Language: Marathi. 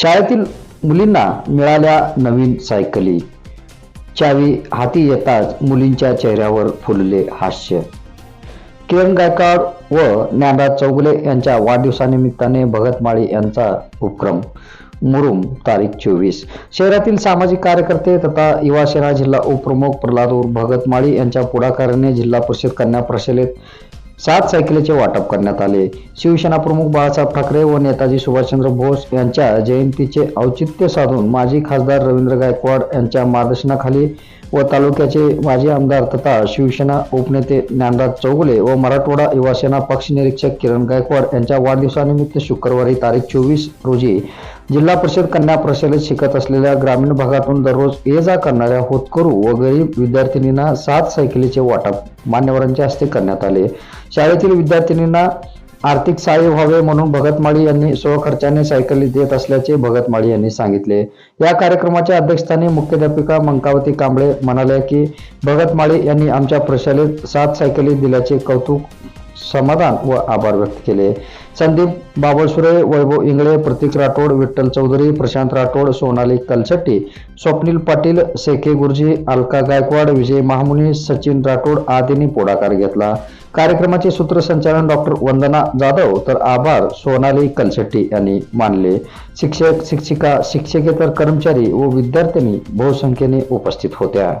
शाळेतील मुलींना मिळाल्या नवीन सायकली. चावी हाती येताच मुलींच्या चेहऱ्यावर फुलले हास्य. किरण गायकवाड व ज्ञानराज चौगुले यांच्या वाढदिवसानिमित्ताने भगतमाळी यांचा उपक्रम. मुरुम तारीख चोवीस. शहरातील सामाजिक कार्यकर्ते तथा युवा सेना जिल्हा उपप्रमुख प्रल्हाद भगतमाळी भगत माळी यांच्या पुढाकाराने जिल्हा परिषद कन्या प्रशालेत सात सायकलीचे वाटप करण्यात आले. शिवसेना प्रमुख बाळासाहेब ठाकरे व नेताजी सुभाषचंद्र बोस यांच्या जयंतीचे औचित्य साधून माजी खासदार रवींद्र गायकवाड यांच्या मार्गदर्शनाखाली व तालुक्याचे माजी आमदार तथा शिवसेना उपनेते ज्ञानराज चौगुले व मराठवाडा युवासेना पक्ष निरीक्षक किरण गायकवाड यांच्या वाढदिवसानिमित्त शुक्रवारी तारीख चोवीस रोजी जिल्हा परिषद कन्या प्रशालेत शिकत असलेल्या ग्रामीण भागातून दररोज ये जा करणाऱ्या होतकरू व गरीब विद्यार्थिनींना सात सायकलीचे वाटप मान्यवरांच्या हस्ते करण्यात आले. शाळेतील विद्यार्थिनींना आर्थिक सहाय्य व्हावे म्हणून भगतमाळी यांनी स्वखर्चाने सायकली देत असल्याचे भगतमाळी यांनी सांगितले. या कार्यक्रमाच्या अध्यक्षस्थानी मुख्याध्यापिका मंकावती कांबळे म्हणाल्या की भगतमाळी यांनी आमच्या प्रशालेत सात सायकली दिल्याचे कौतुक समाधान व आभार व्यक्त केले. संदीप बाबळसुरे वैभव इंगळे प्रतीक राठोड विठ्ठल चौधरी प्रशांत राठोड सोनाली कलसट्टी स्वप्नील पाटील सेखे गुरुजी अलका गायकवाड विजय महामुनी सचिन राठोड आदींनी पुढाकार घेतला. कार्यक्रमाचे सूत्रसंचालन डॉक्टर वंदना जाधव तर आभार सोनाली कलशेट्टी यांनी मानले. शिक्षक शिक्षिका शिक्षकेतर कर्मचारी व विद्यार्थ्यांनी बहुसंख्येने उपस्थित होत्या.